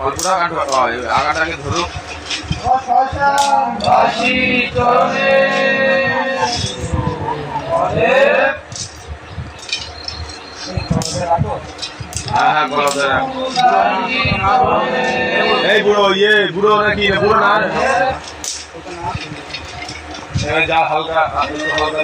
অল্পটা কাঠ আগাটাকে ধরো বাসি চরণে এই বুড়ো ইয়ে বুড়ো নাকি? বুড়ো না? যা হালকা হালকা